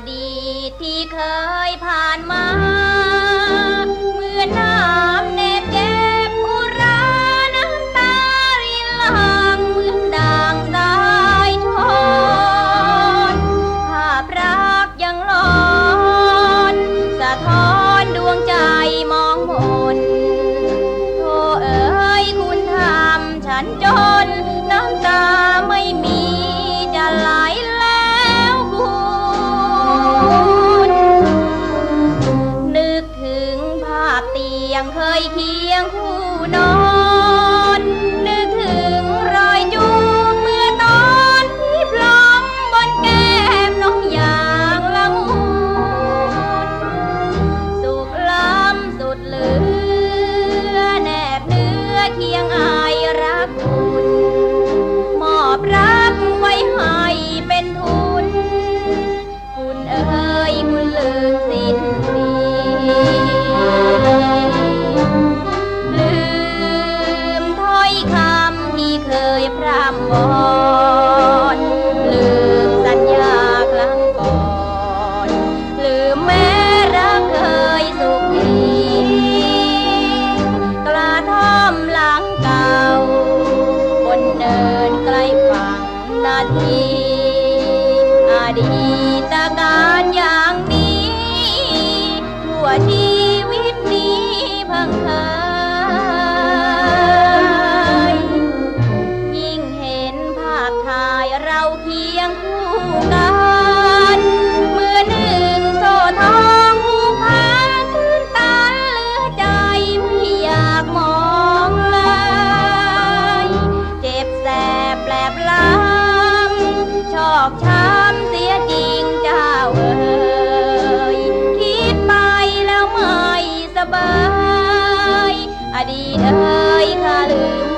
อดีตที่เคยผ่านมาเมื่อน้ำเน็บเจ็บอุราน้ำตารินลังเหมือนด่างสายชนภาพรักยังหลอนสะท้อนดวงใจมองมนโธเอ๋ยคุณทำฉันจน ยงเคยเคียงคู่นอน นึกถึงรอยจูบเมื่อตอนที่พร้อมบนแก้มน้องอย่างละมุนสุขล้ำสุดเหลือแนบเนื้อเคียงอายรักคุณมอบรักไว้ให้เป็นทุน คุณเอ๋ยคุณลืมสิ้น อนลืมสัญญาครั้งก่อน ลืมแม้รักเคยสุขีกระท่อมหลังเก่า บนเนินใกล้ฝั่งนาทีอดีตการอย่างนี้ทั่วชี เราเคียงคู่กันเมื่อหนึ่งโซทองผูกพันตื้นตันเหลือใจไม่อยากมองเลย เจ็บแสบแปลบล้ำชอกช้ำเสียจริงเจ้าเอ๋ยคิดไปแล้วไม่สบาย อดีตเอ๋ยข้าลืม